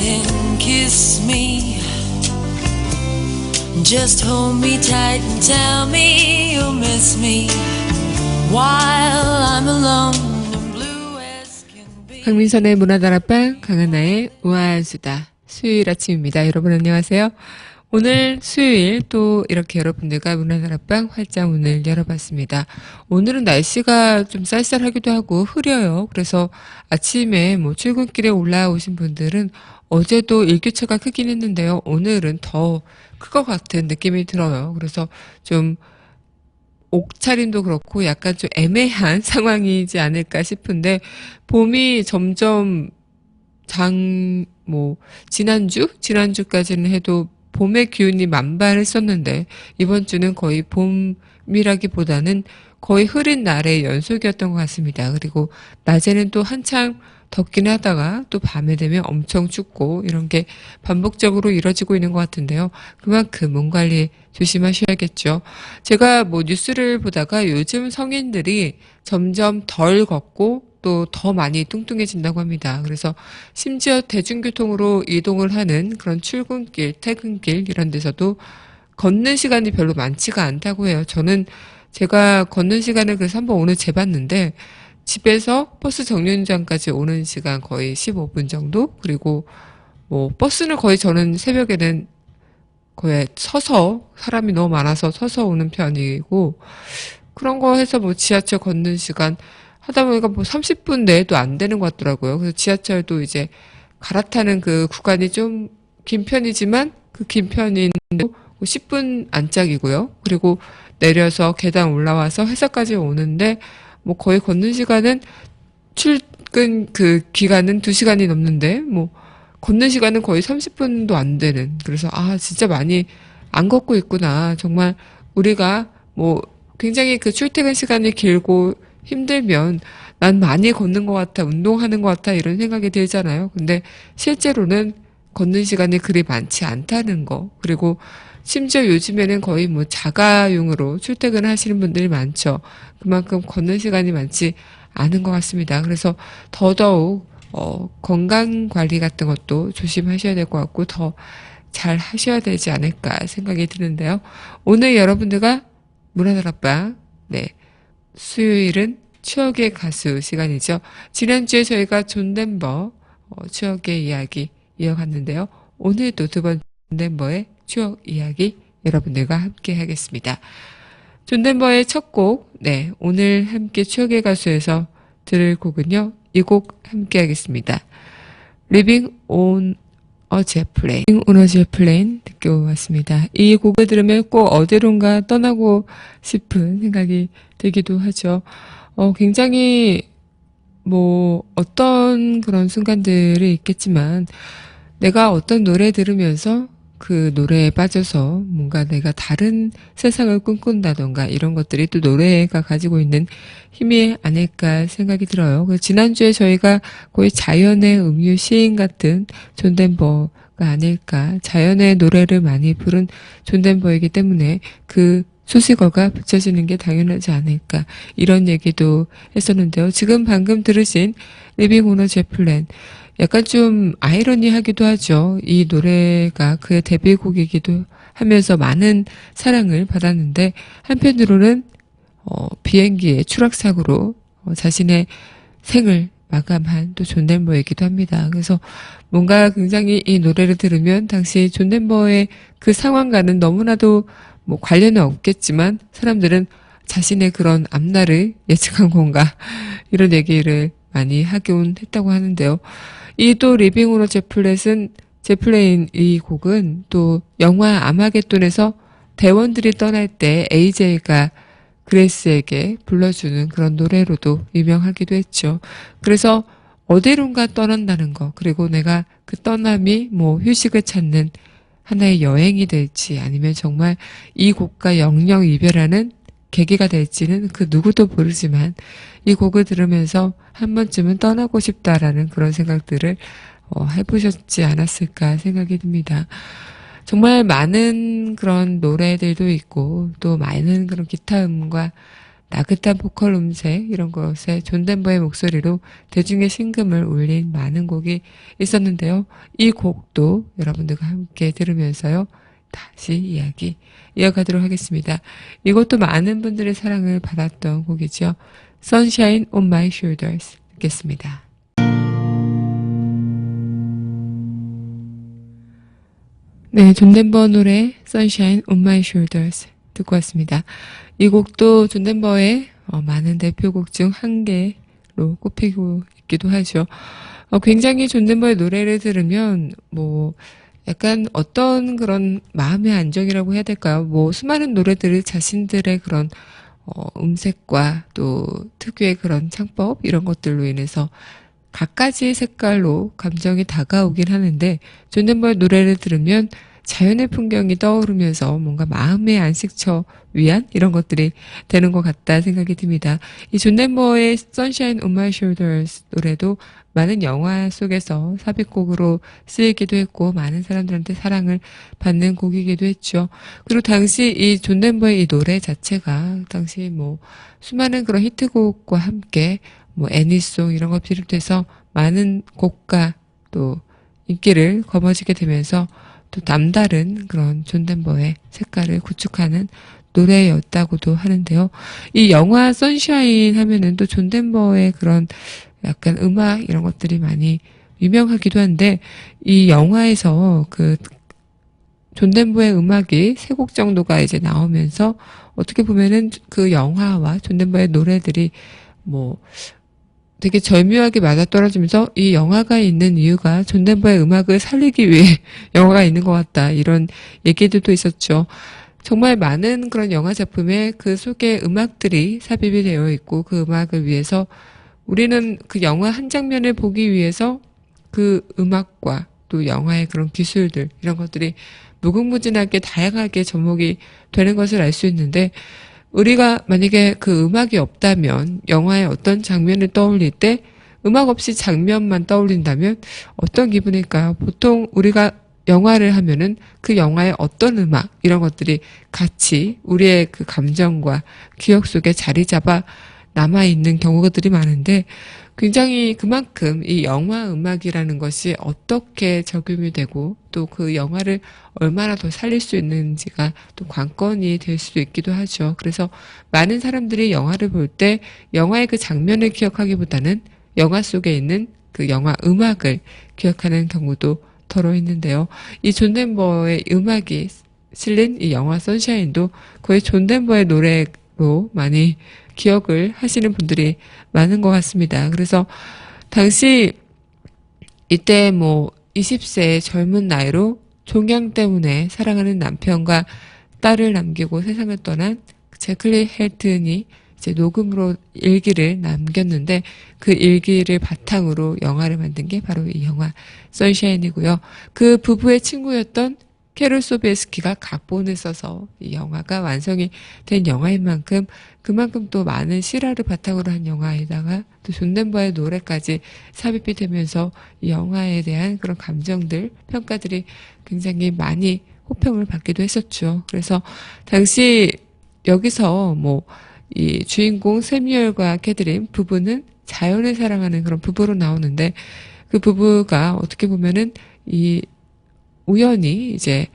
and kiss me. Just hold me tight and tell me you'll miss me while I'm alone and blue as can be. 강민선의 문화다락방 강한나의 우아한 수다 수요일 아침입니다. 여러분 안녕하세요. 오늘 수요일 또 이렇게 여러분들과 문화다락방 활짝 문을 열어봤습니다. 오늘은 날씨가 좀 쌀쌀하기도 하고 흐려요. 그래서 아침에 뭐 출근길에 올라오신 분들은 어제도 일교차가 크긴 했는데요. 오늘은 더 클 것 같은 느낌이 들어요. 그래서 좀 옷차림도 그렇고 약간 좀 애매한 상황이지 않을까 싶은데 봄이 점점 장, 뭐, 지난주? 지난주까지는 해도 봄의 기운이 만발했었는데 이번 주는 거의 봄이라기보다는 거의 흐린 날의 연속이었던 것 같습니다. 그리고 낮에는 또 한창 덥긴 하다가 또 밤에 되면 엄청 춥고 이런 게 반복적으로 이뤄지고 있는 것 같은데요. 그만큼 몸 관리 조심하셔야겠죠. 제가 뭐 뉴스를 보다가 요즘 성인들이 점점 덜 걷고 또 더 많이 뚱뚱해진다고 합니다. 그래서 심지어 대중교통으로 이동을 하는 그런 출근길, 퇴근길 이런 데서도 걷는 시간이 별로 많지가 않다고 해요. 저는 제가 걷는 시간을 그래서 한번 오늘 재봤는데 집에서 버스 정류장까지 오는 시간 거의 15분 정도? 그리고 뭐 버스는 거의 저는 새벽에는 거의 서서 사람이 너무 많아서 서서 오는 편이고 그런 거 해서 뭐 지하철 걷는 시간 하다 보니까 뭐 30분 내에도 안 되는 것 같더라고요. 그래서 지하철도 이제 갈아타는 그 구간이 좀 긴 편이지만 그 긴 편인데도 10분 안짝이고요. 그리고 내려서 계단 올라와서 회사까지 오는데 뭐 거의 걷는 시간은 출근 그 기간은 2시간이 넘는데 뭐 걷는 시간은 거의 30분도 안 되는 그래서 아 진짜 많이 안 걷고 있구나 정말 우리가 뭐 굉장히 그 출퇴근 시간이 길고 힘들면 난 많이 걷는 것 같아 운동하는 것 같아 이런 생각이 들잖아요. 근데 실제로는 걷는 시간이 그리 많지 않다는 거. 그리고 심지어 요즘에는 거의 뭐 자가용으로 출퇴근을 하시는 분들이 많죠. 그만큼 걷는 시간이 많지 않은 것 같습니다. 그래서 더더욱 어, 건강 관리 같은 것도 조심하셔야 될 것 같고 더 잘 하셔야 되지 않을까 생각이 드는데요. 오늘 여러분들과 문화다락방 네 수요일은 추억의 가수 시간이죠. 지난주에 저희가 존 덴버 어, 추억의 이야기 이어갔는데요. 오늘도 두 번째 존 덴버의 추억 이야기 여러분들과 함께 하겠습니다. 존 덴버의 첫 곡, 네, 오늘 함께 추억의 가수에서 들을 곡은요. 이 곡 함께 하겠습니다. Living on Jet Plane 듣고 왔습니다. 이 곡을 들으면 꼭 어디론가 떠나고 싶은 생각이 들기도 하죠. 어, 굉장히 뭐 어떤 그런 순간들이 있겠지만 내가 어떤 노래 들으면서 그 노래에 빠져서 뭔가 내가 다른 세상을 꿈꾼다던가 이런 것들이 또 노래가 가지고 있는 힘이 아닐까 생각이 들어요. 지난주에 저희가 거의 자연의 음유 시인 같은 존 덴버가 아닐까. 자연의 노래를 많이 부른 존 덴버이기 때문에 그 수식어가 붙여지는 게 당연하지 않을까. 이런 얘기도 했었는데요. 지금 방금 들으신 리빙 오너 제플랜. 약간 좀 아이러니하기도 하죠. 이 노래가 그의 데뷔곡이기도 하면서 많은 사랑을 받았는데 한편으로는 어, 비행기의 추락사고로 어, 자신의 생을 마감한 또 존 덴버이기도 합니다. 그래서 뭔가 굉장히 이 노래를 들으면 당시 존 덴버의 그 상황과는 너무나도 뭐 관련은 없겠지만 사람들은 자신의 그런 앞날을 예측한 건가 이런 얘기를 많이 하곤 했다고 하는데요. 이 또 리빙 오너 제플렛은 제플레인 이 곡은 또 영화 아마겟돈에서 대원들이 떠날 때 AJ가 그레이스에게 불러주는 그런 노래로도 유명하기도 했죠. 그래서 어디론가 떠난다는 거, 그리고 내가 그 떠남이 뭐 휴식을 찾는 하나의 여행이 될지 아니면 정말 이 곡과 영영 이별하는 계기가 될지는 그 누구도 모르지만 이 곡을 들으면서 한 번쯤은 떠나고 싶다라는 그런 생각들을 어, 해보셨지 않았을까 생각이 듭니다. 정말 많은 그런 노래들도 있고 또 많은 그런 기타 음과 나긋한 보컬 음색 이런 것에 존 덴버의 목소리로 대중의 심금을 울린 많은 곡이 있었는데요. 이 곡도 여러분들과 함께 들으면서요. 다시 이야기 이어가도록 하겠습니다. 이것도 많은 분들의 사랑을 받았던 곡이죠. Sunshine on My Shoulders 듣겠습니다. 네, 존 덴버 노래 Sunshine on My Shoulders 듣고 왔습니다. 이 곡도 존 덴버의 어, 많은 대표곡 중 한 개로 꼽히고 있기도 하죠. 어, 굉장히 존 덴버의 노래를 들으면 뭐 약간 어떤 그런 마음의 안정이라고 해야 될까요? 뭐 수많은 노래들을 자신들의 그런 어, 음색과 또 특유의 그런 창법 이런 것들로 인해서 갖가지의 색깔로 감정이 다가오긴 하는데 존 덴버의 노래를 들으면 자연의 풍경이 떠오르면서 뭔가 마음의 안식처 위안 이런 것들이 되는 것 같다 생각이 듭니다. 이존 덴버의 Sunshine on My Shoulders 노래도 많은 영화 속에서 삽입곡으로 쓰이기도 했고 많은 사람들한테 사랑을 받는 곡이기도 했죠. 그리고 당시 이존 덴버의 이 노래 자체가 당시 뭐 수많은 그런 히트곡과 함께 뭐 애니송 이런 거 비롯해서 많은 곡과 또 인기를 거머쥐게 되면서 또 남다른 그런 존 덴버의 색깔을 구축하는 노래였다고도 하는데요. 이 영화 선샤인 하면은 또 존 덴버의 그런 약간 음악 이런 것들이 많이 유명하기도 한데 이 영화에서 그 존 덴버의 음악이 세 곡 정도가 이제 나오면서 어떻게 보면은 그 영화와 존 덴버의 노래들이 뭐 되게 절묘하게 맞아떨어지면서 이 영화가 있는 이유가 존 덴버의 음악을 살리기 위해 영화가 있는 것 같다. 이런 얘기들도 있었죠. 정말 많은 그런 영화 작품에 그 속에 음악들이 삽입이 되어 있고 그 음악을 위해서 우리는 그 영화 한 장면을 보기 위해서 그 음악과 또 영화의 그런 기술들 이런 것들이 무궁무진하게 다양하게 접목이 되는 것을 알 수 있는데 우리가 만약에 그 음악이 없다면 영화의 어떤 장면을 떠올릴 때 음악 없이 장면만 떠올린다면 어떤 기분일까요? 보통 우리가 영화를 하면은 그 영화의 어떤 음악 이런 것들이 같이 우리의 그 감정과 기억 속에 자리 잡아 남아 있는 경우들이 많은데 굉장히 그만큼 이 영화 음악이라는 것이 어떻게 적용이 되고 또 그 영화를 얼마나 더 살릴 수 있는지가 또 관건이 될 수도 있기도 하죠. 그래서 많은 사람들이 영화를 볼 때 영화의 그 장면을 기억하기보다는 영화 속에 있는 그 영화 음악을 기억하는 경우도 더러 있는데요. 이 존 덴버의 음악이 실린 이 영화 선샤인도 거의 존 덴버의 노래 로 많이 기억을 하시는 분들이 많은 것 같습니다. 그래서 당시 이때 뭐 20세 젊은 나이로 종양 때문에 사랑하는 남편과 딸을 남기고 세상을 떠난 제클리 헬튼이 이제 녹음으로 일기를 남겼는데 그 일기를 바탕으로 영화를 만든 게 바로 이 영화 선샤인이고요. 그 부부의 친구였던 캐롤 소베스키가 각본을 써서 이 영화가 완성이 된 영화인 만큼 그만큼 또 많은 실화를 바탕으로 한 영화에다가 또 존덴버의 노래까지 삽입이 되면서 이 영화에 대한 그런 감정들, 평가들이 굉장히 많이 호평을 받기도 했었죠. 그래서 당시 여기서 뭐 이 주인공 세미얼과 캐드린 부부는 자연을 사랑하는 그런 부부로 나오는데 그 부부가 어떻게 보면은 이 우연히 이제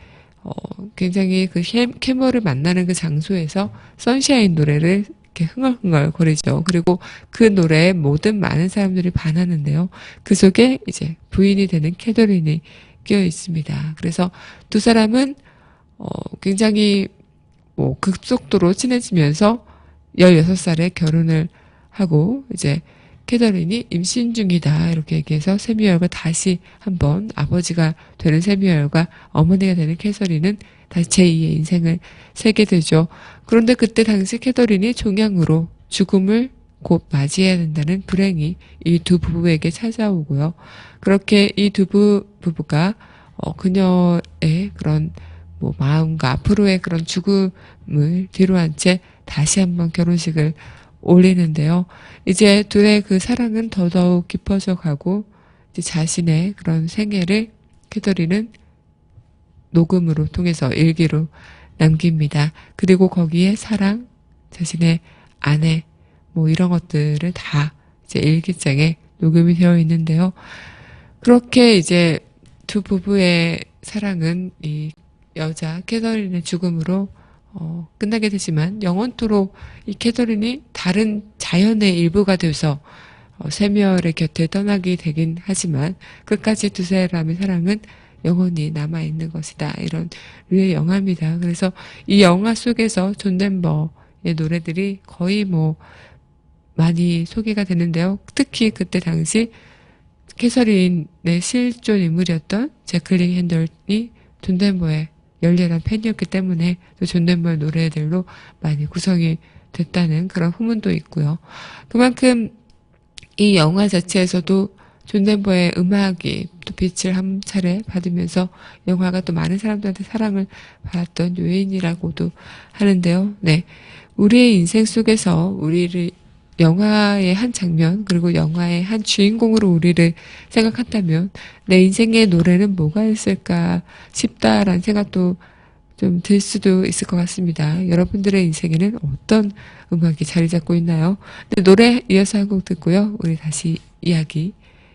어 굉장히 그 캠- 캐머를 만나는 그 장소에서 선샤인 노래를 이렇게 흥얼흥얼 거리죠. 그리고 그 노래에 모든 많은 사람들이 반하는데요. 그 속에 이제 부인이 되는 캐더린이 끼어 있습니다. 그래서 두 사람은 어 굉장히 뭐 급속도로 친해지면서 16살에 결혼을 하고 이제 캐더린이 임신 중이다 이렇게 얘기해서 세미얼과 다시 한번 아버지가 되는 세미얼과 어머니가 되는 캐서린은 다시 제2의 인생을 살게 되죠. 그런데 그때 당시 캐더린이 종양으로 죽음을 곧 맞이해야 된다는 불행이 이 두 부부에게 찾아오고요. 그렇게 이 두 부부가 어, 그녀의 그런 뭐 마음과 앞으로의 그런 죽음을 뒤로한 채 다시 한번 결혼식을 올리는데요. 이제 둘의 그 사랑은 더더욱 깊어져 가고 자신의 그런 생애를 캐더린은 녹음으로 통해서 일기로 남깁니다. 그리고 거기에 사랑, 자신의 아내, 뭐 이런 것들을 다 이제 일기장에 녹음이 되어 있는데요. 그렇게 이제 두 부부의 사랑은 이 여자 캐서린의 죽음으로 어, 끝나게 되지만 영원토록 이 캐서린이 다른 자연의 일부가 돼서 어, 세미얼의 곁에 떠나게 되긴 하지만 끝까지 두 사람의 사랑은 영원히 남아 있는 것이다. 이런 류의 영화입니다. 그래서 이 영화 속에서 존 덴버의 노래들이 거의 뭐 많이 소개가 되는데요. 특히 그때 당시 캐서린의 실존 인물이었던 제클린 핸들이 존 덴버의 열렬한 팬이었기 때문에 또존 덴버의 노래들로 많이 구성이 됐다는 그런 후문도 있고요. 그만큼 이 영화 자체에서도 존 덴버의 음악이 또 빛을 한 차례 받으면서 영화가 또 많은 사람들한테 사랑을 받았던 요인이라고도 하는데요. 네. 우리의 인생 속에서 우리를 영화의 한 장면, 그리고 영화의 한 주인공으로 우리를 생각한다면 내 인생의 노래는 뭐가 있을까 싶다라는 생각도 좀 들 수도 있을 것 같습니다. 여러분들의 인생에는 어떤 음악이 자리 잡고 있나요? 네, 노래 이어서 한 곡 듣고요. 우리 다시 이야기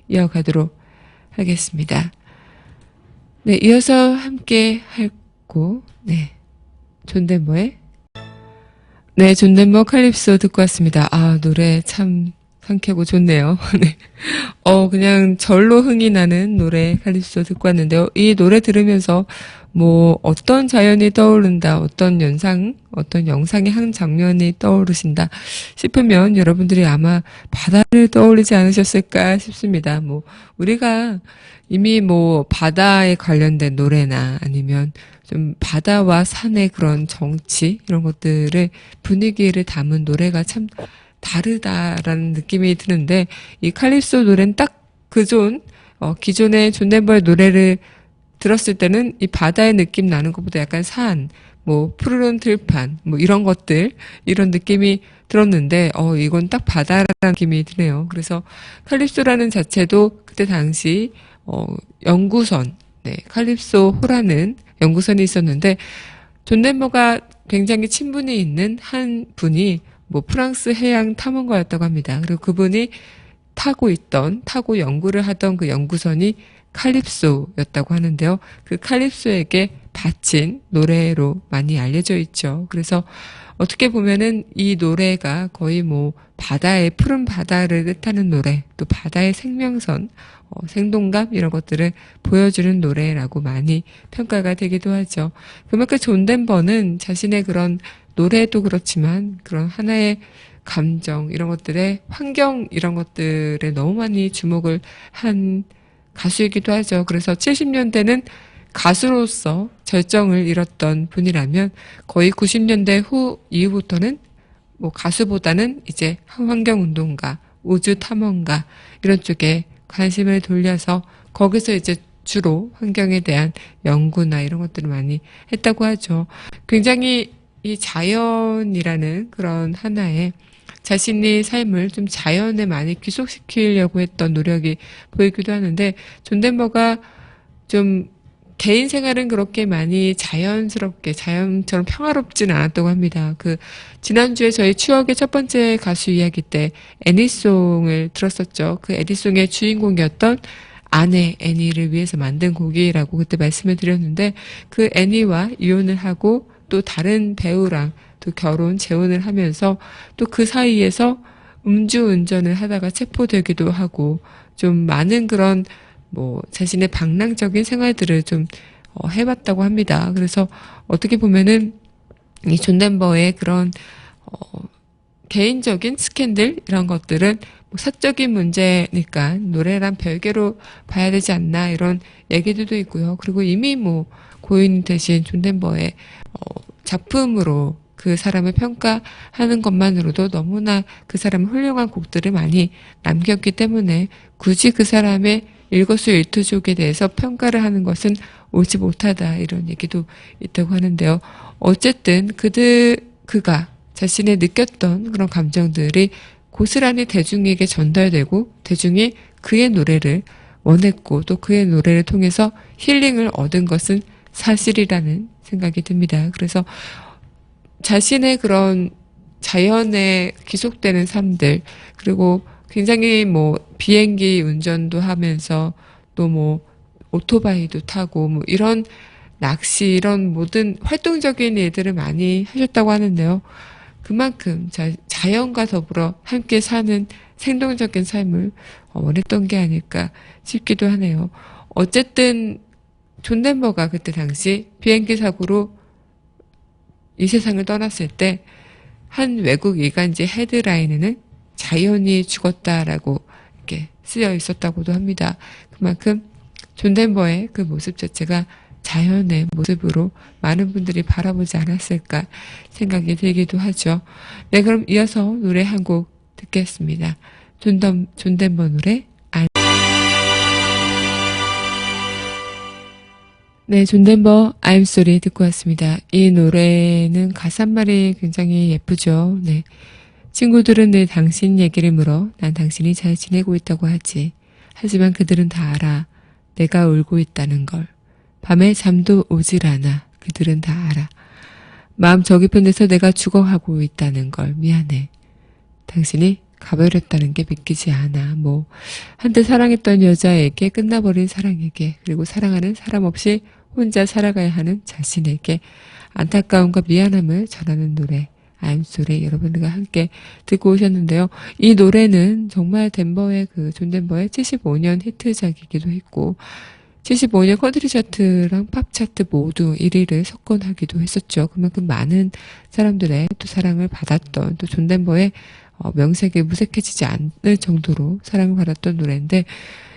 이어가도록 하겠습니다. 네, 이어서 함께 할 곡, 네. 존댓모의 네, 존댓모 칼립소 듣고 왔습니다. 아, 노래 참 상쾌고 좋네요. 네. 어, 그냥 절로 흥이 나는 노래 칼립소 듣고 왔는데요. 이 노래 들으면서 뭐 어떤 자연이 떠오른다, 어떤 연상, 어떤 영상의 한 장면이 떠오르신다 싶으면 여러분들이 아마 바다를 떠올리지 않으셨을까 싶습니다. 뭐 우리가 이미 뭐 바다에 관련된 노래나 아니면 좀 바다와 산의 그런 정치 이런 것들을 분위기를 담은 노래가 참 다르다라는 느낌이 드는데 이 칼립소 노래는 딱 그존 어, 기존의 존 덴버의 노래를 들었을 때는 이 바다의 느낌 나는 것보다 약간 산, 뭐 푸르른 들판, 뭐 이런 것들 이런 느낌이 들었는데 어 이건 딱 바다라는 느낌이 드네요. 그래서 칼립소라는 자체도 그때 당시 어 연구선, 네 칼립소 호라는 연구선이 있었는데 존 덴버가 굉장히 친분이 있는 한 분이 뭐 프랑스 해양 탐험가였다고 합니다. 그리고 그분이 타고 있던 타고 연구를 하던 그 연구선이 칼립소였다고 하는데요. 그 칼립소에게 바친 노래로 많이 알려져 있죠. 그래서 어떻게 보면은 이 노래가 거의 뭐 바다의 푸른 바다를 뜻하는 노래, 또 바다의 생명선, 어, 생동감 이런 것들을 보여주는 노래라고 많이 평가가 되기도 하죠. 그만큼 존 덴버는 자신의 그런 노래도 그렇지만 그런 하나의 감정 이런 것들의 환경 이런 것들에 너무 많이 주목을 한 가수이기도 하죠. 그래서 70년대는 가수로서 절정을 잃었던 분이라면 거의 90년대 후 이후부터는 뭐 가수보다는 이제 환경운동가, 우주 탐험가 이런 쪽에 관심을 돌려서 거기서 이제 주로 환경에 대한 연구나 이런 것들을 많이 했다고 하죠. 굉장히 이 자연이라는 그런 하나의 자신의 삶을 좀 자연에 많이 귀속시키려고 했던 노력이 보이기도 하는데 존 덴버가 좀 개인 생활은 그렇게 많이 자연스럽게 자연처럼 평화롭지는 않았다고 합니다. 그 지난주에 저희 추억의 첫 번째 가수 이야기 때 애니송을 들었었죠. 그 애니송의 주인공이었던 아내 애니를 위해서 만든 곡이라고 그때 말씀을 드렸는데 그 애니와 이혼을 하고 또 다른 배우랑 또 결혼 재혼을 하면서 또 그 사이에서 음주운전을 하다가 체포되기도 하고 좀 많은 그런 뭐 자신의 방랑적인 생활들을 좀 어, 해봤다고 합니다. 그래서 어떻게 보면은 이 존 덴버의 그런 어, 개인적인 스캔들 이런 것들은 뭐 사적인 문제니까 노래랑 별개로 봐야 되지 않나 이런 얘기들도 있고요. 그리고 이미 뭐 고인 대신 존 덴버의 어, 작품으로 그 사람을 평가하는 것만으로도 너무나 그 사람의 훌륭한 곡들을 많이 남겼기 때문에 굳이 그 사람의 일거수일투족에 대해서 평가를 하는 것은 옳지 못하다 이런 얘기도 있다고 하는데요. 어쨌든 그들 그가 자신의 느꼈던 그런 감정들이 고스란히 대중에게 전달되고 대중이 그의 노래를 원했고 또 그의 노래를 통해서 힐링을 얻은 것은 사실이라는 생각이 듭니다. 그래서 자신의 그런 자연에 기속되는 삶들 그리고 굉장히 뭐 비행기 운전도 하면서 또 뭐 오토바이도 타고 뭐 이런 낚시 이런 모든 활동적인 일들을 많이 하셨다고 하는데요. 그만큼 자, 자연과 더불어 함께 사는 생동적인 삶을 어, 원했던 게 아닐까 싶기도 하네요. 어쨌든 존 덴버가 그때 당시 비행기 사고로 이 세상을 떠났을 때 한 외국 일간지 헤드라인에는 자연이 죽었다라고 이렇게 쓰여 있었다고도 합니다. 그만큼 존 덴버의 그 모습 자체가 자연의 모습으로 많은 분들이 바라보지 않았을까 생각이 들기도 하죠. 네, 그럼 이어서 노래 한 곡 듣겠습니다. 존, 덤, 존 덴버 노래 네, 존 덴버 I'm Sorry 듣고 왔습니다. 이 노래는 가사말이 굉장히 예쁘죠. 네. 친구들은 늘 당신 얘기를 물어 난 당신이 잘 지내고 있다고 하지. 하지만 그들은 다 알아. 내가 울고 있다는 걸. 밤에 잠도 오질 않아. 그들은 다 알아. 마음 데서 내가 죽어가고 있다는 걸 미안해. 당신이 가버렸다는 게 믿기지 않아. 뭐 한때 사랑했던 여자에게 끝나버린 사랑에게 그리고 사랑하는 사람 없이 혼자 살아가야 하는 자신에게 안타까움과 미안함을 전하는 노래 I'm 여러분들과 함께 듣고 오셨는데요. 이 노래는 정말 덴버의 그 존 덴버의 75년 히트작이기도 했고 75년 컨트리 차트랑 팝 차트 모두 1위를 석권하기도 했었죠. 그만큼 많은 사람들의 또 사랑을 받았던 또 존 덴버의 어, 명색이 무색해지지 않을 정도로 사랑을 받았던 노래인데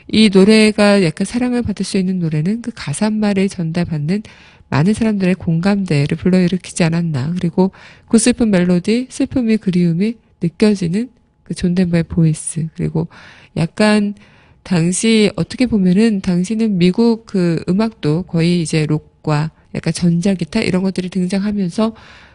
이 노래가 약간 사랑을 받을 수 있는 노래는 그 가사말을 전달받는 많은 사람들의 공감대를 불러일으키지 않았나. 그리고 그 슬픈 멜로디, 슬픔이 그리움이 느껴지는 그 존덴버의 보이스. 그리고 약간 당시 어떻게 보면은 당시는 미국 그 음악도 거의 이제 록과 약간 전자기타 이런 것들이 등장하면서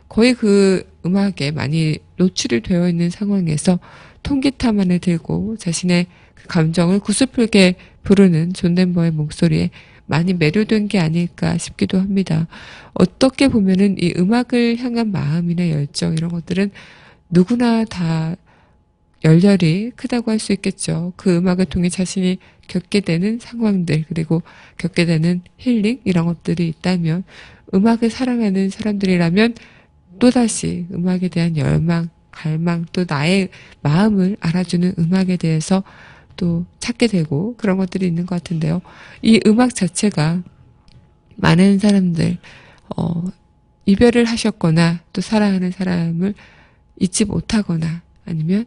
거의 그 음악에 많이 노출이 되어 있는 상황에서 통기타만을 들고 자신의 그 감정을 구슬프게 부르는 존 덴버의 목소리에 많이 매료된 게 아닐까 싶기도 합니다. 어떻게 보면은 이 음악을 향한 마음이나 열정 이런 것들은 누구나 다 열렬히 크다고 할 수 있겠죠. 그 음악을 통해 자신이 겪게 되는 상황들, 그리고 겪게 되는 힐링, 이런 것들이 있다면, 음악을 사랑하는 사람들이라면, 또다시 음악에 대한 열망, 갈망, 또 나의 마음을 알아주는 음악에 대해서 또 찾게 되고, 그런 것들이 있는 것 같은데요. 이 음악 자체가 많은 사람들, 어, 이별을 하셨거나, 또 사랑하는 사람을 잊지 못하거나, 아니면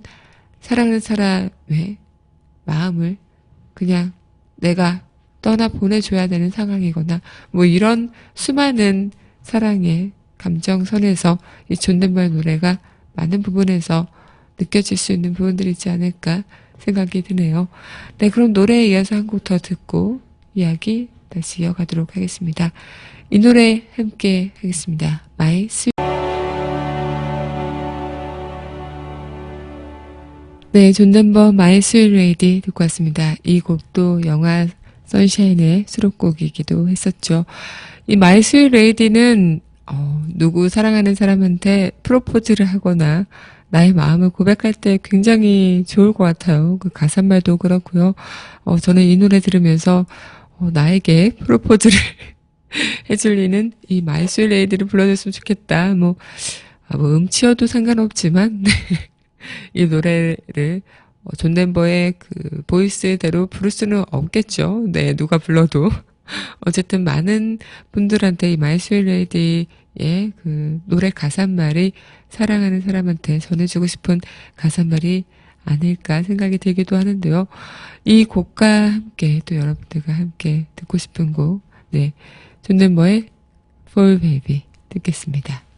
사랑하는 사람의 마음을 그냥 내가 떠나 보내줘야 되는 상황이거나 뭐 이런 수많은 사랑의 감정선에서 이 존댓말 노래가 많은 부분에서 느껴질 수 있는 부분들이 있지 않을까 생각이 드네요. 네, 그럼 노래에 이어서 한 곡 더 듣고 이야기 다시 이어가도록 하겠습니다. 이 노래 함께 하겠습니다. My Sweet 네, 존 덴버 마이 스윗 레이디 듣고 왔습니다. 이 곡도 영화 선샤인의 수록곡이기도 했었죠. 이 마이 스윗 레이디는 어, 누구 사랑하는 사람한테 프로포즈를 하거나 나의 마음을 고백할 때 굉장히 좋을 것 같아요. 그 가사말도 그렇고요. 어, 저는 이 노래 들으면서 어, 나에게 프로포즈를 해줄 리는 이 마이 스윗 레이디를 불러줬으면 좋겠다. 뭐, 아, 뭐 음치여도 상관없지만 이 노래를 어, 존 덴버의 그 보이스대로 부를 수는 없겠죠. 네, 누가 불러도. 어쨌든 많은 분들한테 이 마이 스윗 레이디 의그 노래 가사말이 사랑하는 사람한테 전해주고 싶은 가사말이 아닐까 생각이 들기도 하는데요. 이 곡과 함께 또 여러분들과 함께 듣고 싶은 곡, 네, 존 덴버의 Fall Baby 듣겠습니다.